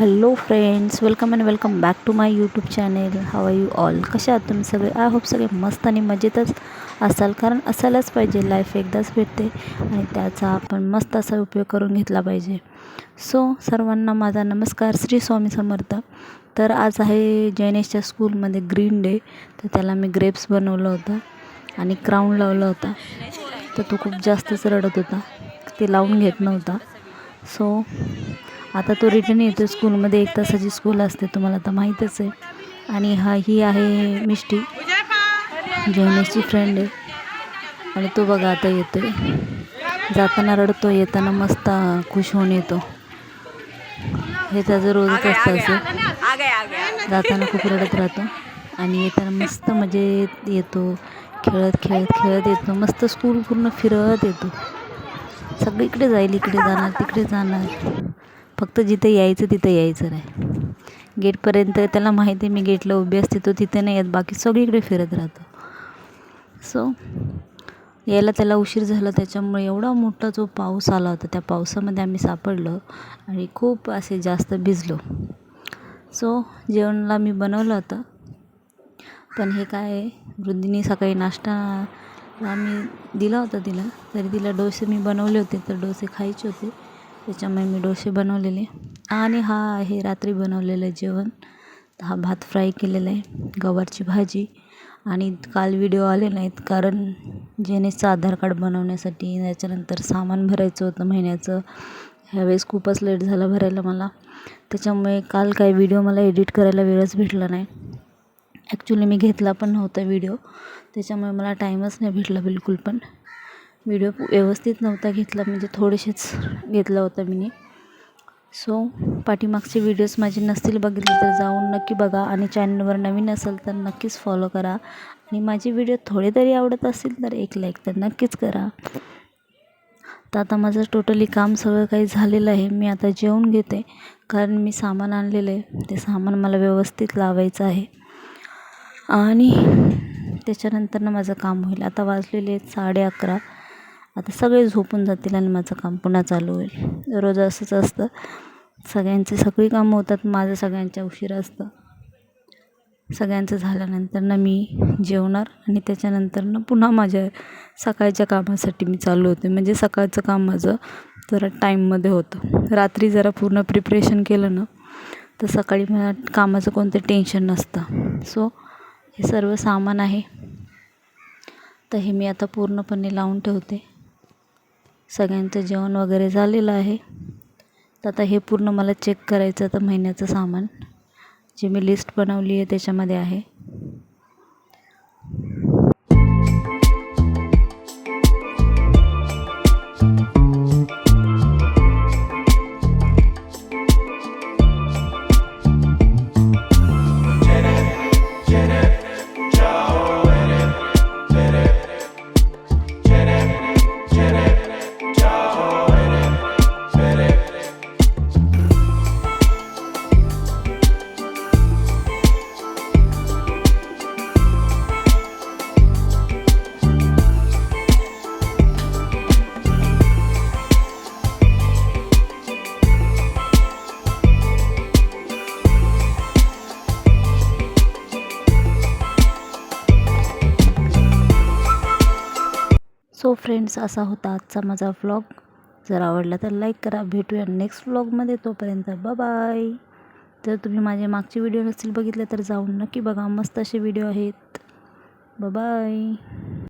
Hello friends welcome and welcome back to my YouTube channel how are you all कशा आहात तुम्ही सगळे? I hope सगळे मस्त आणि मजेतच असाल कारण असायलाच पाहिजे लाईफ एकदाच भेटते आणि त्याचा आपण मस्त असा उपयोग करून घेतला पाहिजे. सो सर्वांना माझा नमस्कार. श्री स्वामी समर्थ. तर आज आहे जैनेशच्या स्कूलमध्ये ग्रीन डे तर त्याला मी ग्रेप्स बनवलं होतं आणि क्राऊन लावला होता. तर तो खूप जास्तच रडत होता. ते लावून घेत नव्हता. सो आता तो रिटर्न येतो स्कूलमध्ये एक तासाची स्कूल असते तुम्हाला तर माहीतच आहे. आणि हा ही आहे मिष्टी. जैनेशची फ्रेंड आहे. आणि तो बघा आता येतो आहे जाताना रडतो येताना मस्त खुश होऊन येतो. हे त्याचं रोजच असतं असं. जाताना खूप रडत राहतो. आणि येताना मस्त मजेत येतो. खेळत खेळत खेळत येतो. मस्त स्कूल पूर्ण फिरत येतो. सगळीकडे जाईल इकडे जाणार तिकडे जाणार. फक्त जिथं यायचं तिथं यायचं नाही. गेटपर्यंत त्याला माहिती आहे मी गेटला उभी असते तो तिथे नाही येत बाकी सगळीकडे फिरत राहतो. सो यायला त्याला उशीर झाला त्याच्यामुळे एवढा मोठा जो पाऊस आला होता त्या पावसामध्ये आम्ही सापडलो आणि खूप असे जास्त भिजलो. सो जेवणाला मी बनवलं होतं. पण हे काय वृद्धीनी वृद्धीने सकाळी नाश्ता आम्ही दिला होता तिला तरी तिला डोसे मी बनवले होते तर डोसे खायचे होते. त्याच्यामुळे मी डोसे बनवलेले. आणि हा आहे रात्री बनवलेलं जेवण. हा भात फ्राय केलेला आहे गवारची भाजी. आणि काल व्हिडिओ आले नाहीत कारण जेनेसचं आधार कार्ड बनवण्यासाठी त्याच्यानंतर सामान भरायचं होतं महिन्याचं. ह्यावेळेस खूपच लेट झाला भरायला मला. त्याच्यामुळे काल काही व्हिडिओ मला एडिट करायला वेळच भेटला नाही. ॲक्च्युली मी घेतला पण नव्हता व्हिडिओ. त्याच्यामुळे मला टाईमच नाही भेटला बिलकुल पण. व्हिडिओ व्यवस्थित नव्हता घेतला म्हणजे थोडेसेच घेतला होता मी सो पाठीमागचे व्हिडिओज माझे नसतील बघितले तर जाऊन नक्की बघा आणि चॅनलवर नवीन असेल तर नक्कीच फॉलो करा. आणि माझे व्हिडिओ थोडे तरी आवडत असतील तर एक लाईक तर नक्कीच करा. तर आता माझं टोटली काम सगळं काही झालेलं आहे. मी आता जेवून घेते कारण मी सामान आणलेलं आहे. ते सामान मला व्यवस्थित लावायचं आहे. आणि त्याच्यानंतरनं माझं काम होईल. आता वाजलेले आहेत साडे अकरा. आता सगळे झोपून जातील आणि माझं काम पुन्हा चालू होईल. रोज असंच असतं. सगळ्यांची सगळी कामं होतात माझं सगळ्यांच्या उशिरा असतं. सगळ्यांचं झाल्यानंतरनं मी जेवणार आणि त्याच्यानंतरनं पुन्हा माझ्या सकाळच्या कामासाठी मी चालू होते. म्हणजे सकाळचं काम माझं जरा टाईममध्ये होतं. रात्री जरा पूर्ण प्रिपरेशन केलं ना तर सकाळी मला कामाचं कोणतं टेन्शन नसतं. सो हे सर्व सामान आहे. तर हे मी आता पूर्णपणे लावून ठेवते. सगळ्यांचं जेवण वगैरे झालेलं आहे. तर आता हे पूर्ण मला चेक करायचं तर महिन्याचं सामान. जे मी लिस्ट बनवली आहे त्याच्यामध्ये आहे. सो फ्रेंड्स असा होता आजचा माझा व्लॉग जर आवडला तर लाईक करा. भेटूया नेक्स्ट व्लॉगमध्ये तोपर्यंत बाय जर तुम्ही माझे मागचे व्हिडिओ नसतील बघितले तर जाऊन नक्की बघा. मस्त असे व्हिडिओ आहेत. बाय